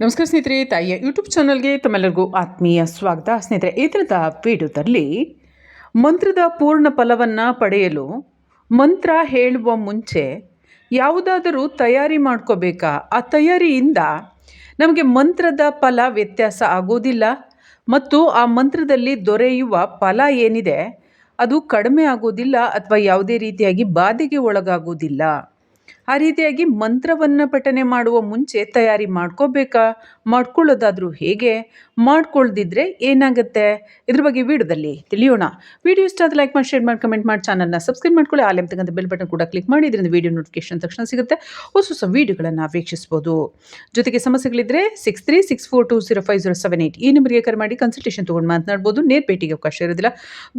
ನಮಸ್ಕಾರ ಸ್ನೇಹಿತರೆ, ತಾಯಿಯ ಯೂಟ್ಯೂಬ್ ಚಾನಲ್ಗೆ ತಮ್ಮೆಲ್ಲರಿಗೂ ಆತ್ಮೀಯ ಸ್ವಾಗತ. ಸ್ನೇಹಿತರೆ ಈ ಥರದ ವಿಡಿಯೋದಲ್ಲಿ ಮಂತ್ರದ ಪೂರ್ಣ ಫಲವನ್ನು ಪಡೆಯಲು ಮಂತ್ರ ಹೇಳುವ ಮುಂಚೆ ಯಾವುದಾದರೂ ತಯಾರಿ ಮಾಡ್ಕೋಬೇಕಾ? ಆ ತಯಾರಿಯಿಂದ ನಮಗೆ ಮಂತ್ರದ ಫಲ ವ್ಯತ್ಯಾಸ ಆಗೋದಿಲ್ಲ ಮತ್ತು ಆ ಮಂತ್ರದಲ್ಲಿ ದೊರೆಯುವ ಫಲ ಏನಿದೆ, ಅದು ಕಡಿಮೆ ಆಗೋದಿಲ್ಲ ಅಥವಾ ಯಾವುದೇ ರೀತಿಯಾಗಿ ಬಾಧೆಗೆ ಒಳಗಾಗೋದಿಲ್ಲ. ಆ ರೀತಿಯಾಗಿ ಮಂತ್ರವನ್ನು ಪಠನೆ ಮಾಡುವ ಮುಂಚೆ ತಯಾರಿ ಮಾಡ್ಕೋಬೇಕಾ? ಮಾಡ್ಕೊಳ್ಳೋದಾದರೂ ಹೇಗೆ? ಮಾಡ್ಕೊಳ್ದಿದ್ರೆ ಏನಾಗುತ್ತೆ? ಇದ್ರ ಬಗ್ಗೆ ವಿಡಿಯೋದಲ್ಲಿ ತಿಳಿಯೋಣ. ವಿಡಿಯೋ ಇಷ್ಟ ಆದರೆ ಲೈಕ್ ಮಾಡಿ ಶೇರ್ ಮಾಡಿ ಕಮೆಂಟ್ ಮಾಡಿ ಚಾನಲ್ನ ಸಬ್ಸ್ಕ್ರೈಬ್ ಮಾಡ್ಕೊಳ್ಳಿ. ಆಲೆ ಅಂತಕ್ಕಂಥ ಬೆಲ್ ಬಟನ್ ಕೂಡ ಕ್ಲಿಕ್ ಮಾಡಿ, ಇದರಿಂದ ವಿಡಿಯೋ ನೋಟಿಫಿಕೇಶನ್ ತಕ್ಷಣ ಸಿಗುತ್ತೆ. ಹೊಸ ಹೊಸ ವೀಡಿಯೋಗಳನ್ನು ವೀಕ್ಷಿಸ್ಬೋದು. ಜೊತೆಗೆ ಸಮಸ್ಯೆಗಳಿದ್ದರೆ six three six four two zero five zero seven eight ಈ ನಂಬರ್ಗೆ ಕರೆ ಮಾಡಿ ಕನ್ಸಲ್ಟೇಷನ್ ತೊಗೊಂಡು ಮಾತನಾಡ್ಬೋದು. ನೇರ ಭೇಟಿಗೆ ಅವಕಾಶ ಇರೋದಿಲ್ಲ.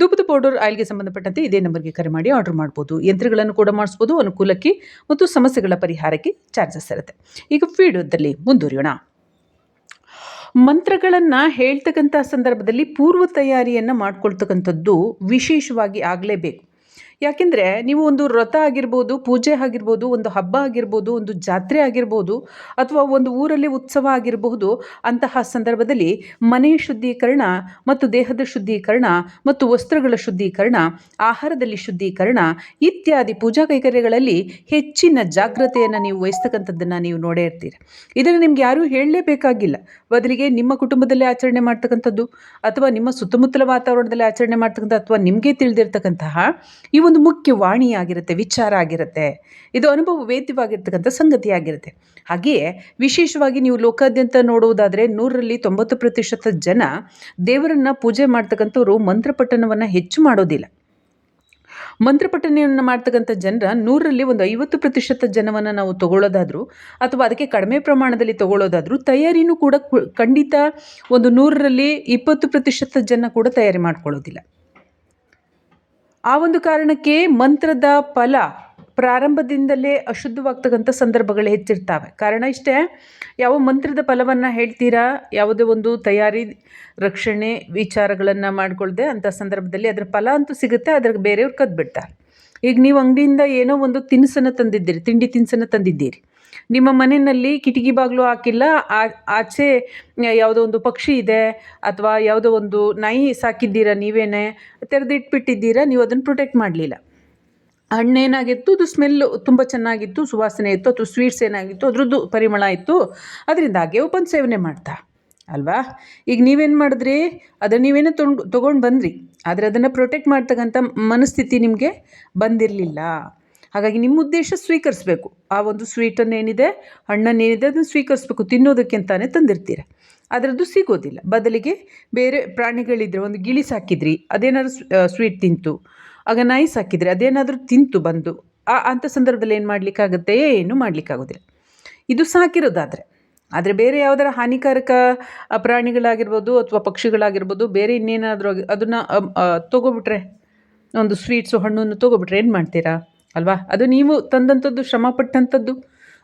ಧೂಪದ ಪೌಡರ್ ಆಯಿಲ್ಗೆ ಸಂಬಂಧಪಟ್ಟಂತೆ ಇದೇ ನಂಬರ್ಗೆ ಕರೆ ಮಾಡಿ ಆರ್ಡರ್ ಮಾಡ್ಬೋದು. ಯಂತ್ರಗಳನ್ನು ಕೂಡ ಮಾಡಿಸ್ಬೋದು. ಅನುಕೂಲಕ್ಕೆ ಮತ್ತು ಸಮಸ್ಯೆಗಳ ಪರಿಹಾರಕ್ಕೆ ಚಾರ್ಜಸ್ ಇರುತ್ತೆ. ಈಗ ವಿಡಿಯೋದಲ್ಲಿ ಮುಂದುವರಿಯೋಣ. ಮಂತ್ರಗಳನ್ನು ಹೇಳ್ತಕ್ಕಂಥ ಸಂದರ್ಭದಲ್ಲಿ ಪೂರ್ವ ತಯಾರಿಯನ್ನು ಮಾಡ್ಕೊಳ್ತಕ್ಕಂಥದ್ದು ವಿಶೇಷವಾಗಿ ಆಗಲೇಬೇಕು. ಯಾಕೆಂದರೆ ನೀವು ಒಂದು ವ್ರತ ಆಗಿರ್ಬೋದು, ಪೂಜೆ ಆಗಿರ್ಬೋದು, ಒಂದು ಹಬ್ಬ ಆಗಿರ್ಬೋದು, ಒಂದು ಜಾತ್ರೆ ಆಗಿರ್ಬೋದು, ಅಥವಾ ಒಂದು ಊರಲ್ಲಿ ಉತ್ಸವ ಆಗಿರಬಹುದು, ಅಂತಹ ಸಂದರ್ಭದಲ್ಲಿ ಮನೆಯ ಶುದ್ಧೀಕರಣ ಮತ್ತು ದೇಹದ ಶುದ್ಧೀಕರಣ ಮತ್ತು ವಸ್ತ್ರಗಳ ಶುದ್ಧೀಕರಣ, ಆಹಾರದಲ್ಲಿ ಶುದ್ಧೀಕರಣ ಇತ್ಯಾದಿ ಪೂಜಾ ಕೈಕರ್ಯಗಳಲ್ಲಿ ಹೆಚ್ಚಿನ ಜಾಗ್ರತೆಯನ್ನು ನೀವು ವಹಿಸ್ತಕ್ಕಂಥದ್ದನ್ನು ನೀವು ನೋಡೇ ಇರ್ತೀರಿ. ಇದನ್ನು ನಿಮ್ಗೆ ಯಾರೂ ಹೇಳಲೇಬೇಕಾಗಿಲ್ಲ. ಬದಲಿಗೆ ನಿಮ್ಮ ಕುಟುಂಬದಲ್ಲಿ ಆಚರಣೆ ಮಾಡ್ತಕ್ಕಂಥದ್ದು, ಅಥವಾ ನಿಮ್ಮ ಸುತ್ತಮುತ್ತಲ ವಾತಾವರಣದಲ್ಲಿ ಆಚರಣೆ ಮಾಡ್ತಕ್ಕಂಥ, ಅಥವಾ ನಿಮಗೆ ತಿಳಿದಿರ್ತಕ್ಕಂತಹ ಈ ಒಂದು ಮುಖ್ಯ ವಾಣಿಯಾಗಿರುತ್ತೆ, ವಿಚಾರ ಆಗಿರುತ್ತೆ. ಇದು ಅನುಭವ ವೇದ್ಯವಾಗಿರ್ತಕ್ಕಂಥ ಸಂಗತಿ ಆಗಿರುತ್ತೆ ಹಾಗೆಯೇ ವಿಶೇಷವಾಗಿ ನೀವು ಲೋಕಾದ್ಯಂತ ನೋಡುವುದಾದರೆ ನೂರರಲ್ಲಿ ತೊಂಬತ್ತು ಪ್ರತಿಶತ ಜನ ದೇವರನ್ನು ಪೂಜೆ ಮಾಡ್ತಕ್ಕಂಥವ್ರು ಮಂತ್ರಪಠಣವನ್ನು ಹೆಚ್ಚು ಮಾಡೋದಿಲ್ಲ. ಮಂತ್ರಪಠನೆಯನ್ನು ಮಾಡ್ತಕ್ಕಂಥ ಜನರ ನೂರರಲ್ಲಿ ಒಂದು ಐವತ್ತು ಪ್ರತಿಶತ ಜನವನ್ನು ನಾವು ತಗೊಳ್ಳೋದಾದರೂ ಅಥವಾ ಅದಕ್ಕೆ ಕಡಿಮೆ ಪ್ರಮಾಣದಲ್ಲಿ ತಗೊಳ್ಳೋದಾದರೂ ತಯಾರಿನೂ ಕೂಡ ಖಂಡಿತ ಒಂದು ನೂರರಲ್ಲಿ ಇಪ್ಪತ್ತು ಪ್ರತಿಶತ ಜನ ಕೂಡ ತಯಾರಿ ಮಾಡ್ಕೊಳ್ಳೋದಿಲ್ಲ. ಆ ಒಂದು ಕಾರಣಕ್ಕೆ ಮಂತ್ರದ ಫಲ ಪ್ರಾರಂಭದಿಂದಲೇ ಅಶುದ್ಧವಾಗ್ತಕ್ಕಂಥ ಸಂದರ್ಭಗಳು ಹೆಚ್ಚಿರ್ತವೆ. ಕಾರಣ ಇಷ್ಟೇ, ಯಾವ ಮಂತ್ರದ ಫಲವನ್ನು ಹೇಳ್ತೀರಾ, ಯಾವುದೇ ಒಂದು ತಯಾರಿ, ರಕ್ಷಣೆ ವಿಚಾರಗಳನ್ನು ಮಾಡಿಕೊಳ್ಳದೆ ಅಂಥ ಸಂದರ್ಭದಲ್ಲಿ ಅದರ ಫಲ ಅಂತೂ ಸಿಗುತ್ತೆ ಅದ್ರ ಬೇರೆಯವ್ರು ಕದ್ಬಿಡ್ತಾರೆ. ಈಗ ನೀವು ಅಂಗಡಿಯಿಂದ ಏನೋ ಒಂದು ತಿನಿಸನ್ನು ತಂದಿದ್ದೀರಿ, ತಿಂಡಿ ತಿನಿಸನ್ನು ತಂದಿದ್ದೀರಿ. ನಿಮ್ಮ ಮನೆಯಲ್ಲಿ ಕಿಟಕಿ ಬಾಗಿಲು ಹಾಕಿಲ್ಲ ಆಚೆ ಯಾವುದೋ ಒಂದು ಪಕ್ಷಿ ಇದೆ, ಅಥವಾ ಯಾವುದೋ ಒಂದು ನಾಯಿ ಸಾಕಿದ್ದೀರಾ ನೀವೇನೆ, ತೆರೆದಿಟ್ಬಿಟ್ಟಿದ್ದೀರಾ, ನೀವು ಅದನ್ನು ಪ್ರೊಟೆಕ್ಟ್ ಮಾಡಲಿಲ್ಲ. ಹಣ್ಣೇನಾಗಿತ್ತು ಅದು ಸ್ಮೆಲ್ಲು ತುಂಬ ಚೆನ್ನಾಗಿತ್ತು, ಸುವಾಸನೆ ಇತ್ತು, ಅಥವಾ ಸ್ವೀಟ್ಸ್ ಏನಾಗಿತ್ತು, ಅದರದ್ದು ಪರಿಮಳ ಇತ್ತು, ಅದರಿಂದ ಹಾಗೆ ಓಪನ್ ಸೇವನೆ ಮಾಡ್ತಾ, ಅಲ್ವಾ? ಈಗ ನೀವೇನು ಮಾಡಿದ್ರಿ, ಅದನ್ನು ನೀವೇನೋ ತೊಗೊಂಡು ತೊಗೊಂಡು ಬಂದ್ರಿ, ಆದರೆ ಅದನ್ನು ಪ್ರೊಟೆಕ್ಟ್ ಮಾಡ್ತಕ್ಕಂಥ ಮನಸ್ಥಿತಿ ನಿಮಗೆ ಬಂದಿರಲಿಲ್ಲ. ಹಾಗಾಗಿ ನಿಮ್ಮ ಉದ್ದೇಶ ಸ್ವೀಕರಿಸಬೇಕು. ಆ ಒಂದು ಸ್ವೀಟನ್ನು ಏನಿದೆ, ಹಣ್ಣನ್ನು ಏನಿದೆ, ಅದನ್ನು ಸ್ವೀಕರಿಸಬೇಕು. ತಿನ್ನೋದಕ್ಕೆ ಅಂತಾನೆ ತಂದಿರ್ತೀರ. ಅದರದ್ದು ಸಿಗೋದಿಲ್ಲ. ಬದಲಿಗೆ ಬೇರೆ ಪ್ರಾಣಿಗಳಿದ್ರೆ ಒಂದು ಗಿಳಿ ಸಾಕಿದ್ರಿ, ಅದೇನಾದ್ರು ಸ್ವೀಟ್ ತಿಂತು. ಆಗ ನಾಯಿ ಸಾಕಿದ್ರೆ, ಅದೇನಾದರೂ ತಿಂತು, ಬಂದು. ಆ ಅಂಥ ಸಂದರ್ಭದಲ್ಲಿ ಏನು ಮಾಡಲಿಕ್ಕಾಗುತ್ತೆ? ಏನು ಮಾಡಲಿಕ್ಕಾಗೋದಿಲ್ಲ. ಇದು ಸಾಕಿರೋದಾದರೆ. ಆದರೆ ಬೇರೆ ಯಾವುದರ ಹಾನಿಕಾರಕ ಪ್ರಾಣಿಗಳಾಗಿರ್ಬೋದು ಅಥವಾ ಪಕ್ಷಿಗಳಾಗಿರ್ಬೋದು, ಬೇರೆ ಇನ್ನೇನಾದರೂ ಅದನ್ನು ತೊಗೊಬಿಟ್ರೆ, ಒಂದು ಸ್ವೀಟ್ಸು ಹಣ್ಣನ್ನು ತೊಗೊಬಿಟ್ರೆ ಏನು ಮಾಡ್ತೀರಾ? ಅಲ್ವಾ? ಅದು ನೀವು ತಂದಂಥದ್ದು, ಶ್ರಮಪಟ್ಟಂಥದ್ದು,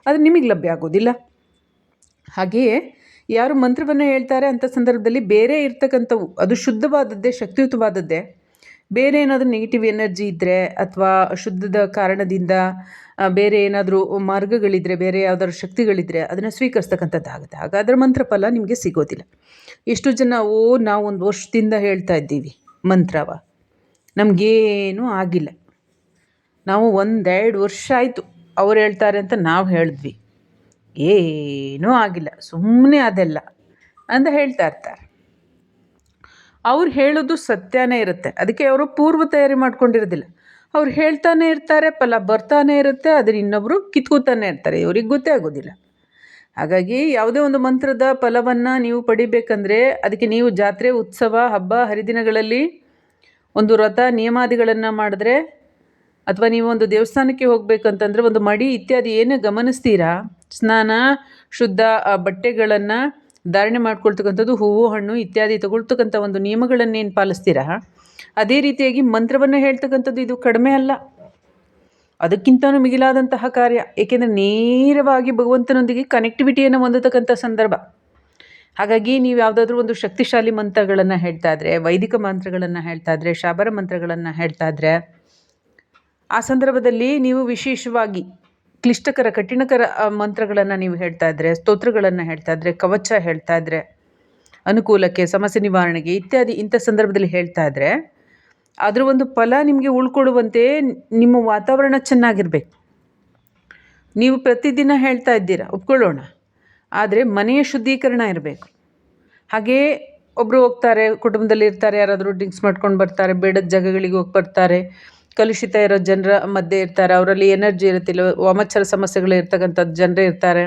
ಅದು ನಿಮಗೆ ಲಭ್ಯ ಆಗೋದಿಲ್ಲ. ಹಾಗೆಯೇ, ಯಾರು ಮಂತ್ರವನ್ನು ಹೇಳ್ತಾರೆ ಅಂಥ ಸಂದರ್ಭದಲ್ಲಿ ಬೇರೆ ಇರ್ತಕ್ಕಂಥವು, ಅದು ಶುದ್ಧವಾದದ್ದೇ, ಶಕ್ತಿಯುತವಾದದ್ದೇ, ಬೇರೆ ಏನಾದರೂ ನೆಗೆಟಿವ್ ಎನರ್ಜಿ ಇದ್ದರೆ ಅಥವಾ ಅಶುದ್ಧದ ಕಾರಣದಿಂದ ಬೇರೆ ಏನಾದರೂ ಮಾರ್ಗಗಳಿದ್ದರೆ ಬೇರೆ ಯಾವ್ದಾದ್ರು ಶಕ್ತಿಗಳಿದ್ದರೆ ಅದನ್ನು ಸ್ವೀಕರಿಸ್ತಕ್ಕಂಥದ್ದಾಗುತ್ತೆ. ಮಂತ್ರ ಫಲ ನಿಮಗೆ ಸಿಗೋದಿಲ್ಲ. ಎಷ್ಟು ಜನ ಓ ನಾವು ಒಂದು ವರ್ಷದಿಂದ ಹೇಳ್ತಾ ಇದ್ದೀವಿ, ಮಂತ್ರವ. ನಮಗೇನೂ ಆಗಿಲ್ಲ. ನಾವು ಒಂದೆರಡು ವರ್ಷ ಆಯಿತು ಅವ್ರು ಹೇಳ್ತಾರೆ ಅಂತ ನಾವು ಹೇಳಿದ್ವಿ. ಏನೂ ಆಗಿಲ್ಲ ಸುಮ್ಮನೆ ಅದೆಲ್ಲ ಅಂತ ಹೇಳ್ತಾ ಇರ್ತಾರೆ. ಅವ್ರು ಹೇಳೋದು ಸತ್ಯನೇ ಇರುತ್ತೆ. ಅದಕ್ಕೆ ಅವರು ಪೂರ್ವ ತಯಾರಿ ಮಾಡ್ಕೊಂಡಿರೋದಿಲ್ಲ. ಅವ್ರು ಹೇಳ್ತಾನೆ ಇರ್ತಾರೆ, ಫಲ ಬರ್ತಾನೆ ಇರುತ್ತೆ ಅದನ್ನ ಇನ್ನೊಬ್ಬರು ಕಿತ್ಕೋತಾನೆ ಇರ್ತಾರೆ. ಇವ್ರಿಗೆ ಗೊತ್ತೇ ಆಗೋದಿಲ್ಲ. ಹಾಗಾಗಿ ಯಾವುದೇ ಒಂದು ಮಂತ್ರದ ಫಲವನ್ನು ನೀವು ಪಡಿಬೇಕಂದ್ರೆ ಅದಕ್ಕೆ ನೀವು ಜಾತ್ರೆ, ಉತ್ಸವ, ಹಬ್ಬ, ಹರಿದಿನಗಳಲ್ಲಿ ಒಂದು ವ್ರತ, ನಿಯಮಾದಿಗಳನ್ನು ಮಾಡಿದ್ರೆ ಅಥವಾ ನೀವು ಒಂದು ದೇವಸ್ಥಾನಕ್ಕೆ ಹೋಗಬೇಕಂತಂದರೆ ಒಂದು ಮಡಿ ಇತ್ಯಾದಿ ಏನು ಗಮನಿಸ್ತೀರಾ? ಸ್ನಾನ, ಶುದ್ಧ ಬಟ್ಟೆಗಳನ್ನು ಧಾರಣೆ ಮಾಡ್ಕೊಳ್ತಕ್ಕಂಥದ್ದು, ಹೂವು, ಹಣ್ಣು ಇತ್ಯಾದಿ ತಗೊಳ್ತಕ್ಕಂಥ ಒಂದು ನಿಯಮಗಳನ್ನೇನು ಪಾಲಿಸ್ತೀರಾ? ಅದೇ ರೀತಿಯಾಗಿ ಮಂತ್ರವನ್ನು ಹೇಳ್ತಕ್ಕಂಥದ್ದು ಇದು ಕಡಿಮೆ ಅಲ್ಲ. ಅದಕ್ಕಿಂತಲೂ ಮಿಗಿಲಾದಂತಹ ಕಾರ್ಯ. ಏಕೆಂದರೆ ನೇರವಾಗಿ ಭಗವಂತನೊಂದಿಗೆ ಕನೆಕ್ಟಿವಿಟಿಯನ್ನು ಹೊಂದತಕ್ಕಂಥ ಸಂದರ್ಭ. ಹಾಗಾಗಿ ನೀವು ಯಾವುದಾದ್ರೂ ಒಂದು ಶಕ್ತಿಶಾಲಿ ಮಂತ್ರಗಳನ್ನು ಹೇಳ್ತಾ ಇದ್ರೆ, ವೈದಿಕ ಮಂತ್ರಗಳನ್ನು ಹೇಳ್ತಾ ಇದ್ರೆ, ಶಾಬರ ಮಂತ್ರಗಳನ್ನು ಹೇಳ್ತಾ ಇದ್ರೆ ಆ ಸಂದರ್ಭದಲ್ಲಿ ನೀವು ವಿಶೇಷವಾಗಿ ಕ್ಲಿಷ್ಟಕರ, ಕಠಿಣಕರ ಮಂತ್ರಗಳನ್ನು ನೀವು ಹೇಳ್ತಾ ಇದ್ದರೆ ಸ್ತೋತ್ರಗಳನ್ನು ಹೇಳ್ತಾ ಇದ್ದರೆ ಕವಚ ಹೇಳ್ತಾ ಇದ್ದರೆ ಅನುಕೂಲಕ್ಕೆ, ಸಮಸ್ಯೆ ನಿವಾರಣೆಗೆ ಇತ್ಯಾದಿ ಇಂಥ ಸಂದರ್ಭದಲ್ಲಿ ಹೇಳ್ತಾ ಇದ್ದರೆ ಅದರ ಒಂದು ಫಲ ನಿಮಗೆ ಉಳ್ಕೊಳ್ಳುವಂತೆ ನಿಮ್ಮ ವಾತಾವರಣ ಚೆನ್ನಾಗಿರ್ಬೇಕು. ನೀವು ಪ್ರತಿದಿನ ಹೇಳ್ತಾ ಇದ್ದೀರಾ, ಒಪ್ಕೊಳ್ಳೋಣ. ಆದರೆ ಮನೆಯ ಶುದ್ಧೀಕರಣ ಇರಬೇಕು. ಹಾಗೇ ಒಬ್ಬರು ಹೋಗ್ತಾರೆ ಕುಟುಂಬದಲ್ಲಿ ಇರ್ತಾರೆ ಯಾರಾದರೂ ಡ್ರಿಂಕ್ಸ್ ಮಾಡ್ಕೊಂಡು ಬರ್ತಾರೆ, ಬೇಡದ ಜಾಗಗಳಿಗೆ ಹೋಗಿ ಬರ್ತಾರೆ ಕಲುಷಿತ ಇರೋ ಜನರ ಮಧ್ಯೆ ಇರ್ತಾರೆ. ಅವರಲ್ಲಿ ಎನರ್ಜಿ ಇರುತ್ತಿಲ್ಲ ವಾಮಚಾರ ಸಮಸ್ಯೆಗಳು ಇರ್ತಕ್ಕಂಥದ್ದು ಜನರೇ ಇರ್ತಾರೆ.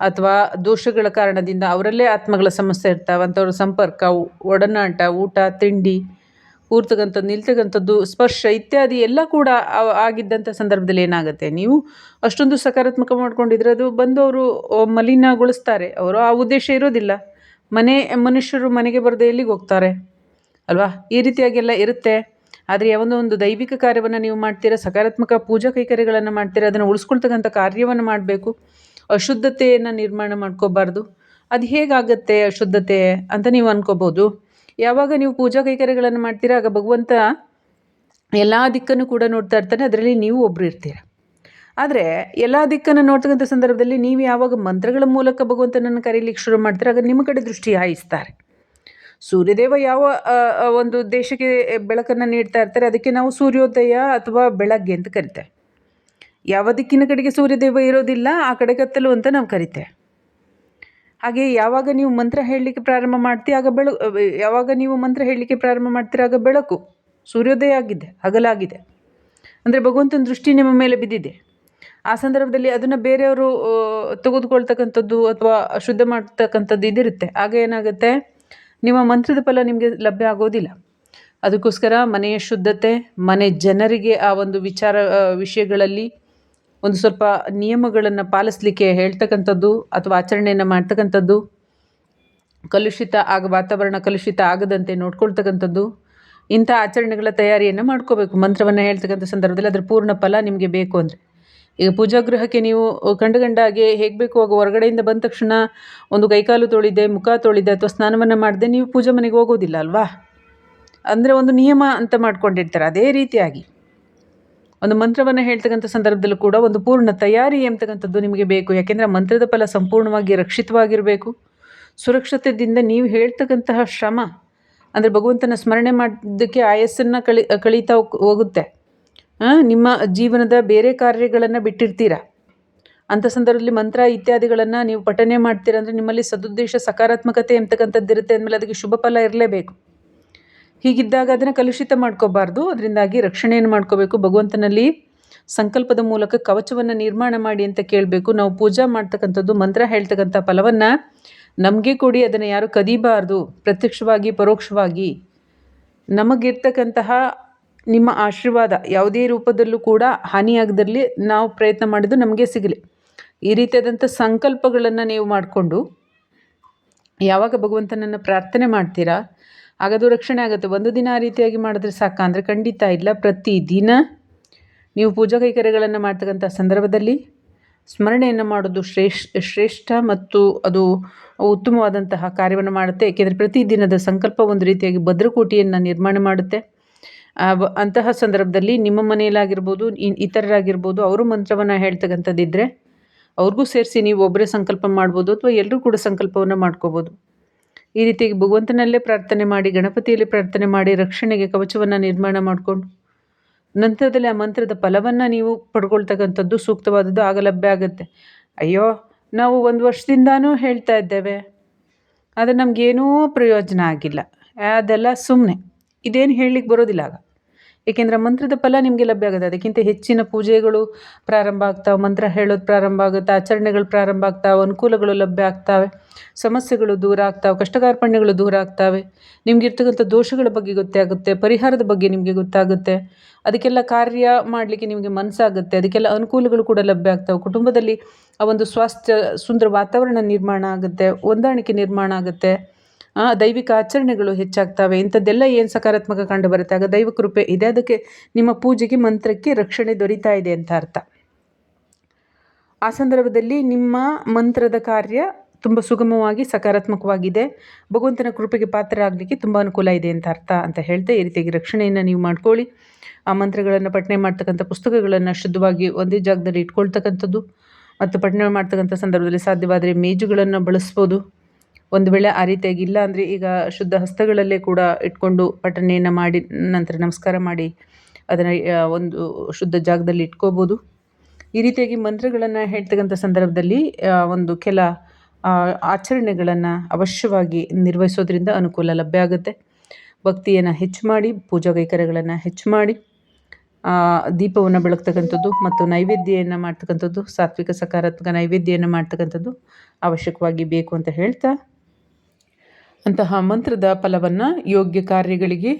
ಅಥವಾ ದೋಷಗಳ ಕಾರಣದಿಂದ ಅವರಲ್ಲೇ ಆತ್ಮಗಳ ಸಮಸ್ಯೆ ಇರ್ತಾವೆ. ಅಂಥವ್ರ ಸಂಪರ್ಕ ಒಡನಾಟ, ಊಟ, ತಿಂಡಿ ಕೂರ್ತಕ್ಕಂಥದ್ದು ನಿಲ್ತಕ್ಕಂಥದ್ದು, ಸ್ಪರ್ಶ ಇತ್ಯಾದಿ ಎಲ್ಲ ಕೂಡ ಆಗಿದ್ದಂಥ ಸಂದರ್ಭದಲ್ಲಿ ಏನಾಗುತ್ತೆ? ನೀವು ಅಷ್ಟೊಂದು ಸಕಾರಾತ್ಮಕ ಮಾಡ್ಕೊಂಡಿದ್ರೆ ಅದು ಬಂದು ಅವರು ಮಲಿನಗೊಳಿಸ್ತಾರೆ. ಅವರು ಆ ಉದ್ದೇಶ ಇರೋದಿಲ್ಲ. ಮನೆ, ಮನುಷ್ಯರು ಮನೆಗೆ ಬರದೆ ಎಲ್ಲಿಗೆ ಹೋಗ್ತಾರೆ? ಅಲ್ವಾ? ಈ ರೀತಿಯಾಗೆಲ್ಲ ಇರುತ್ತೆ. ಆದರೆ ಯಾವೊಂದು ಒಂದು ದೈವಿಕ ಕಾರ್ಯವನ್ನು ನೀವು ಮಾಡ್ತೀರಾ, ಸಕಾರಾತ್ಮಕ ಪೂಜಾ ಕೈಕರ್ಯಗಳನ್ನು ಮಾಡ್ತೀರಾ, ಅದನ್ನು ಉಳಿಸ್ಕೊಳ್ತಕ್ಕಂಥ ಕಾರ್ಯವನ್ನು ಮಾಡಬೇಕು, ಅಶುದ್ಧತೆಯನ್ನು ನಿರ್ಮಾಣ ಮಾಡ್ಕೋಬಾರ್ದು. ಅದು ಹೇಗಾಗುತ್ತೆ ಅಶುದ್ಧತೆ ಅಂತ ನೀವು ಅನ್ಕೋಬೋದು. ಯಾವಾಗ ನೀವು ಪೂಜಾ ಕೈಕರ್ಯಗಳನ್ನು ಮಾಡ್ತೀರಾ, ಆಗ ಭಗವಂತ ಎಲ್ಲ ದಿಕ್ಕನ್ನು ಕೂಡ ನೋಡ್ತಾ ಇರ್ತಾನೆ, ಅದರಲ್ಲಿ ನೀವು ಒಬ್ಬರು ಇರ್ತೀರ. ಆದರೆ ಎಲ್ಲ ದಿಕ್ಕನ್ನು ನೋಡ್ತಕ್ಕಂಥ ಸಂದರ್ಭದಲ್ಲಿ ನೀವು ಯಾವಾಗ ಮಂತ್ರಗಳ ಮೂಲಕ ಭಗವಂತನನ್ನು ಕರೀಲಿಕ್ಕೆ ಶುರು ಮಾಡ್ತೀರ, ಆಗ ನಿಮ್ಮ ಕಡೆ ದೃಷ್ಟಿ ಹಾಯಿಸ್ತಾರೆ. ಸೂರ್ಯದೇವ ಯಾವ ಒಂದು ದೇಶಕ್ಕೆ ಬೆಳಕನ್ನು ನೀಡ್ತಾ ಇರ್ತಾರೆ, ಅದಕ್ಕೆ ನಾವು ಸೂರ್ಯೋದಯ ಅಥವಾ ಬೆಳಗ್ಗೆ ಅಂತ ಕರಿತೇವೆ. ಯಾವ ದಿಕ್ಕಿನ ಕಡೆಗೆ ಸೂರ್ಯದೇವ ಇರೋದಿಲ್ಲ, ಆ ಕಡೆ ಕತ್ತಲು ಅಂತ ನಾವು ಕರಿತೇವೆ. ಹಾಗೆ ಯಾವಾಗ ನೀವು ಮಂತ್ರ ಹೇಳಲಿಕ್ಕೆ ಪ್ರಾರಂಭ ಮಾಡ್ತೀವಿ ಆಗ ಬೆಳು, ಯಾವಾಗ ನೀವು ಮಂತ್ರ ಹೇಳಲಿಕ್ಕೆ ಪ್ರಾರಂಭ ಮಾಡ್ತೀರ, ಆಗ ಬೆಳಕು, ಸೂರ್ಯೋದಯ ಆಗಿದೆ, ಹಗಲಾಗಿದೆ. ಅಂದರೆ ಭಗವಂತನ ದೃಷ್ಟಿ ನಿಮ್ಮ ಮೇಲೆ ಬಿದ್ದಿದೆ. ಆ ಸಂದರ್ಭದಲ್ಲಿ ಅದನ್ನು ಬೇರೆಯವರು ತೆಗೆದುಕೊಳ್ತಕ್ಕಂಥದ್ದು ಅಥವಾ ಶುದ್ಧ ಮಾಡ್ತಕ್ಕಂಥದ್ದು ಇದಿರುತ್ತೆ. ಆಗ ಏನಾಗುತ್ತೆ? ನಿಮ್ಮ ಮಂತ್ರದ ಫಲ ನಿಮಗೆ ಲಭ್ಯ ಆಗೋದಿಲ್ಲ. ಅದಕ್ಕೋಸ್ಕರ ಮನೆಯ ಶುದ್ಧತೆ, ಮನೆ ಜನರಿಗೆ ಆ ಒಂದು ವಿಚಾರ ವಿಷಯಗಳಲ್ಲಿ ಒಂದು ಸ್ವಲ್ಪ ನಿಯಮಗಳನ್ನು ಪಾಲಿಸಲಿಕ್ಕೆ ಹೇಳ್ತಕ್ಕಂಥದ್ದು ಅಥವಾ ಆಚರಣೆಯನ್ನು ಮಾಡ್ತಕ್ಕಂಥದ್ದು, ಕಲುಷಿತ ಆಗ, ವಾತಾವರಣ ಕಲುಷಿತ ಆಗದಂತೆ ನೋಡ್ಕೊಳ್ತಕ್ಕಂಥದ್ದು, ಇಂಥ ಆಚರಣೆಗಳ ತಯಾರಿಯನ್ನು ಮಾಡ್ಕೋಬೇಕು. ಮಂತ್ರವನ್ನು ಹೇಳ್ತಕ್ಕಂಥ ಸಂದರ್ಭದಲ್ಲಿ ಅದರ ಪೂರ್ಣ ಫಲ ನಿಮಗೆ ಬೇಕು ಅಂದರೆ. ಈಗ ಪೂಜಾಗೃಹಕ್ಕೆ ನೀವು ಕಂಡುಗಂಡಾಗೆ ಹೇಗೆ ಬೇಕು? ಆಗ ಹೊರಗಡೆಯಿಂದ ಬಂದ ತಕ್ಷಣ ಒಂದು ಕೈಕಾಲು ತೊಳಿದೆ, ಮುಖ ತೊಳಿದೆ ಅಥವಾ ಸ್ನಾನವನ್ನು ಮಾಡದೆ ನೀವು ಪೂಜಾ ಮನೆಗೆ ಹೋಗೋದಿಲ್ಲ ಅಲ್ವಾ? ಅಂದರೆ ಒಂದು ನಿಯಮ ಅಂತ ಮಾಡ್ಕೊಂಡಿರ್ತಾರೆ, ಅದೇ ರೀತಿಯಾಗಿ. ಒಂದು ಮಂತ್ರವನ್ನು ಹೇಳ್ತಕ್ಕಂಥ ಸಂದರ್ಭದಲ್ಲೂ ಕೂಡ ಒಂದು ಪೂರ್ಣ ತಯಾರಿ ಎಂಬತಕ್ಕಂಥದ್ದು ನಿಮಗೆ ಬೇಕು. ಯಾಕೆಂದರೆ ಮಂತ್ರದ ಫಲ ಸಂಪೂರ್ಣವಾಗಿ ರಕ್ಷಿತವಾಗಿರಬೇಕು. ಸುರಕ್ಷತೆಯಿಂದ ನೀವು ಹೇಳ್ತಕ್ಕಂತಹ ಶ್ರಮ, ಅಂದರೆ ಭಗವಂತನ ಸ್ಮರಣೆ ಮಾಡೋದಕ್ಕೆ ಆಯಸ್ಸನ್ನು ಕಳಿ, ಕಳೀತಾ ಹೋಗುತ್ತೆ. ನಿಮ್ಮ ಜೀವನದ ಬೇರೆ ಕಾರ್ಯಗಳನ್ನು ಬಿಟ್ಟಿರ್ತೀರ? ಅಂಥ ಸಂದರ್ಭದಲ್ಲಿ ಮಂತ್ರ ಇತ್ಯಾದಿಗಳನ್ನು ನೀವು ಪಠನೆ ಮಾಡ್ತೀರ ಅಂದರೆ ನಿಮ್ಮಲ್ಲಿ ಸದುದ್ದೇಶ ಸಕಾರಾತ್ಮಕತೆ ಎಂಬತಕ್ಕಂಥದ್ದು ಇರುತ್ತೆ ಅಂದಮೇಲೆ ಅದಕ್ಕೆ ಶುಭ ಫಲ ಇರಲೇಬೇಕು. ಹೀಗಿದ್ದಾಗ ಅದನ್ನು ಕಲುಷಿತ ಮಾಡ್ಕೋಬಾರ್ದು. ಅದರಿಂದಾಗಿ ರಕ್ಷಣೆಯನ್ನು ಮಾಡ್ಕೋಬೇಕು. ಭಗವಂತನಲ್ಲಿ ಸಂಕಲ್ಪದ ಮೂಲಕ ಕವಚವನ್ನು ನಿರ್ಮಾಣ ಮಾಡಿ ಅಂತ ಕೇಳಬೇಕು. ನಾವು ಪೂಜಾ ಮಾಡ್ತಕ್ಕಂಥದ್ದು, ಮಂತ್ರ ಹೇಳ್ತಕ್ಕಂಥ ಫಲವನ್ನು ನಮಗೆ ಕೊಡಿ. ಅದನ್ನು ಯಾರು ಕದೀಬಾರ್ದು. ಪ್ರತ್ಯಕ್ಷವಾಗಿ, ಪರೋಕ್ಷವಾಗಿ. ನಮಗಿರ್ತಕ್ಕಂತಹ ನಿಮ್ಮ ಆಶೀರ್ವಾದ ಯಾವುದೇ ರೂಪದಲ್ಲೂ ಕೂಡ ಹಾನಿಯಾಗದಿರಲಿ, ನಾವು ಪ್ರಯತ್ನ ಮಾಡಿದ್ದು ನಮಗೆ ಸಿಗಲಿ. ಈ ರೀತಿಯಾದಂಥ ಸಂಕಲ್ಪಗಳನ್ನು ನೀವು ಮಾಡಿಕೊಂಡು, ಯಾವಾಗ ಭಗವಂತನನ್ನು ಪ್ರಾರ್ಥನೆ ಮಾಡ್ತೀರಾ, ಆಗದು ರಕ್ಷಣೆ ಆಗುತ್ತೆ. ಒಂದು ದಿನ ಆ ರೀತಿಯಾಗಿ ಮಾಡಿದ್ರೆ ಸಾಕ, ಅಂದರೆ ಖಂಡಿತ ಇಲ್ಲ. ಪ್ರತಿದಿನ ನೀವು ಪೂಜಾ ಕೈಕರ್ಯಗಳನ್ನು ಮಾಡ್ತಕ್ಕಂಥ ಸಂದರ್ಭದಲ್ಲಿ ಸ್ಮರಣೆಯನ್ನು ಮಾಡೋದು ಶ್ರೇಷ್, ಶ್ರೇಷ್ಠ ಮತ್ತು ಅದು ಉತ್ತಮವಾದಂತಹ ಕಾರ್ಯವನ್ನು ಮಾಡುತ್ತೆ. ಏಕೆಂದರೆ ಪ್ರತಿದಿನದ ಸಂಕಲ್ಪ ಒಂದು ರೀತಿಯಾಗಿ ಭದ್ರಕೋಟಿಯನ್ನು ನಿರ್ಮಾಣ ಮಾಡುತ್ತೆ. ಅಂತಹ ಸಂದರ್ಭದಲ್ಲಿ ನಿಮ್ಮ ಮನೆಯಲ್ಲಾಗಿರ್ಬೋದು ಇತರರಾಗಿರ್ಬೋದು, ಅವರು ಮಂತ್ರವನ್ನು ಹೇಳ್ತಕ್ಕಂಥದ್ದಿದ್ದರೆ ಅವ್ರಿಗೂ ಸೇರಿಸಿ ನೀವು ಒಬ್ಬರೇ ಸಂಕಲ್ಪ ಮಾಡ್ಬೋದು ಅಥವಾ ಎಲ್ಲರೂ ಕೂಡ ಸಂಕಲ್ಪವನ್ನು ಮಾಡ್ಕೋಬೋದು. ಈ ರೀತಿಯಾಗಿ ಭಗವಂತನಲ್ಲೇ ಪ್ರಾರ್ಥನೆ ಮಾಡಿ, ಗಣಪತಿಯಲ್ಲಿ ಪ್ರಾರ್ಥನೆ ಮಾಡಿ, ರಕ್ಷಣೆಗೆ ಕವಚವನ್ನು ನಿರ್ಮಾಣ ಮಾಡಿಕೊಂಡು, ನಂತರದಲ್ಲಿ ಆ ಮಂತ್ರದ ಫಲವನ್ನು ನೀವು ಪಡ್ಕೊಳ್ತಕ್ಕಂಥದ್ದು ಸೂಕ್ತವಾದದ್ದು ಆಗ ಲಭ್ಯ ಆಗುತ್ತೆ. ಅಯ್ಯೋ, ನಾವು ಒಂದು ವರ್ಷದಿಂದಾನೂ ಹೇಳ್ತಾ ಇದ್ದೇವೆ. ಆದರೆ ನಮಗೇನೂ ಪ್ರಯೋಜನ ಆಗಿಲ್ಲ. ಅದೆಲ್ಲ ಸುಮ್ಮನೆ ಇದೇನು ಹೇಳಲಿಕ್ಕೆ ಬರೋದಿಲ್ಲ ಆಗ. ಏಕೆಂದರೆ ಮಂತ್ರದ ಫಲ ನಿಮಗೆ ಲಭ್ಯ ಆಗುತ್ತೆ. ಅದಕ್ಕಿಂತ ಹೆಚ್ಚಿನ ಪೂಜೆಗಳು ಪ್ರಾರಂಭ ಆಗ್ತಾವೆ, ಮಂತ್ರ ಹೇಳೋದು ಪ್ರಾರಂಭ ಆಗುತ್ತೆ, ಆಚರಣೆಗಳು ಪ್ರಾರಂಭ ಆಗ್ತಾವೆ, ಅನುಕೂಲಗಳು ಲಭ್ಯ ಆಗ್ತಾವೆ, ಸಮಸ್ಯೆಗಳು ದೂರ ಆಗ್ತಾವೆ, ಕಷ್ಟಕಾರ್ಪಣ್ಯಗಳು ದೂರ ಆಗ್ತವೆ. ನಿಮಗಿರ್ತಕ್ಕಂಥ ದೋಷಗಳ ಬಗ್ಗೆ ಗೊತ್ತಾಗುತ್ತೆ ಪರಿಹಾರದ ಬಗ್ಗೆ ನಿಮಗೆ ಗೊತ್ತಾಗುತ್ತೆ. ಅದಕ್ಕೆಲ್ಲ ಕಾರ್ಯ ಮಾಡಲಿಕ್ಕೆ ನಿಮಗೆ ಮನಸ್ಸಾಗುತ್ತೆ ಅದಕ್ಕೆಲ್ಲ ಅನುಕೂಲಗಳು ಕೂಡ ಲಭ್ಯ ಆಗ್ತಾವೆ. ಕುಟುಂಬದಲ್ಲಿ ಆ ಒಂದು ಸ್ವಾಸ್ಥ್ಯ ಸುಂದರ ವಾತಾವರಣ ನಿರ್ಮಾಣ ಆಗುತ್ತೆ, ಹೊಂದಾಣಿಕೆ ನಿರ್ಮಾಣ ಆಗುತ್ತೆ. ದೈವಿಕ ಆಚರಣೆಗಳು ಹೆಚ್ಚಾಗ್ತವೆ. ಇಂಥದ್ದೆಲ್ಲ ಏನು ಸಕಾರಾತ್ಮಕ ಕಂಡು ಬರುತ್ತೆ ಆಗ ದೈವ ಕೃಪೆ ಇದೆ. ಅದಕ್ಕೆ ನಿಮ್ಮ ಪೂಜೆಗೆ ಮಂತ್ರಕ್ಕೆ ರಕ್ಷಣೆ ದೊರೀತಾ ಇದೆ ಅಂತ ಅರ್ಥ. ಆ ಸಂದರ್ಭದಲ್ಲಿ ನಿಮ್ಮ ಮಂತ್ರದ ಕಾರ್ಯ ತುಂಬ ಸುಗಮವಾಗಿ, ಸಕಾರಾತ್ಮಕವಾಗಿದೆ. ಭಗವಂತನ ಕೃಪೆಗೆ ಪಾತ್ರ ಆಗಲಿಕ್ಕೆ ತುಂಬ ಅನುಕೂಲ ಇದೆ ಅಂತ ಅರ್ಥ ಅಂತ ಹೇಳ್ತಾ ಈ ರೀತಿಯಾಗಿ ರಕ್ಷಣೆಯನ್ನು ನೀವು ಮಾಡ್ಕೊಳ್ಳಿ. ಆ ಮಂತ್ರಗಳನ್ನು ಪಠನೆ ಮಾಡ್ತಕ್ಕಂಥ ಪುಸ್ತಕಗಳನ್ನು ಶುದ್ಧವಾಗಿ ಒಂದೇ ಜಾಗದಲ್ಲಿ ಇಟ್ಕೊಳ್ತಕ್ಕಂಥದ್ದು ಮತ್ತು ಪಠನೆ ಮಾಡ್ತಕ್ಕಂಥ ಸಂದರ್ಭದಲ್ಲಿ ಸಾಧ್ಯವಾದರೆ ಮೇಜುಗಳನ್ನು ಬಳಸ್ಬೋದು. ಒಂದು ವೇಳೆ ಆ ರೀತಿಯಾಗಿ ಇಲ್ಲ ಅಂದರೆ ಈಗ ಶುದ್ಧ ಹಸ್ತಗಳಲ್ಲೇ ಕೂಡ ಇಟ್ಕೊಂಡು ಪಠಣೆಯನ್ನು ಮಾಡಿ, ನಂತರ ನಮಸ್ಕಾರ ಮಾಡಿ ಅದನ್ನು ಒಂದು ಶುದ್ಧ ಜಾಗದಲ್ಲಿ ಇಟ್ಕೋಬೋದು. ಈ ರೀತಿಯಾಗಿ ಮಂತ್ರಗಳನ್ನು ಹೇಳ್ತಕ್ಕಂಥ ಸಂದರ್ಭದಲ್ಲಿ ಒಂದು ಕೆಲ ಆಚರಣೆಗಳನ್ನು ಅವಶ್ಯವಾಗಿ ನಿರ್ವಹಿಸೋದ್ರಿಂದ ಅನುಕೂಲ ಲಭ್ಯ ಆಗುತ್ತೆ. ಭಕ್ತಿಯನ್ನು ಹೆಚ್ಚು ಮಾಡಿ, ಪೂಜಾ ಕೈಕರ್ಯಗಳನ್ನು ಹೆಚ್ಚು ಮಾಡಿ ದೀಪವನ್ನು ಬೆಳಗ್ತಕ್ಕಂಥದ್ದು ಮತ್ತು ನೈವೇದ್ಯವನ್ನು ಮಾಡ್ತಕ್ಕಂಥದ್ದು, ಸಾತ್ವಿಕ ಸಕಾರಾತ್ಮಕ ನೈವೇದ್ಯವನ್ನು ಮಾಡ್ತಕ್ಕಂಥದ್ದು ಅವಶ್ಯಕವಾಗಿ ಬೇಕು ಅಂತ ಹೇಳ್ತಾ ಅಂತಹ ಮಂತ್ರದ ಫಲವನ್ನು ಯೋಗ್ಯ ಕಾರ್ಯಗಳಿಗೆ,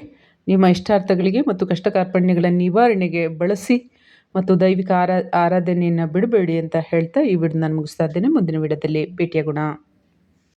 ನಿಮ್ಮ ಇಷ್ಟಾರ್ಥಗಳಿಗೆ ಮತ್ತು ಕಷ್ಟ ಕಾರ್ಪಣ್ಯಗಳ ನಿವಾರಣೆಗೆ ಬಳಸಿ ಮತ್ತು ದೈವಿಕ ಆರಾ, ಆರಾಧನೆಯನ್ನು ಬಿಡಬೇಡಿ ಅಂತ ಹೇಳ್ತಾ ಈ ವಿಡಿಯೋ ನಾನು ಮುಗಿಸ್ತಾ ಇದ್ದೇನೆ. ಮುಂದಿನ ವಿಡಿಯೋದಲ್ಲಿ ಭೇಟಿಯಾಗೋಣ.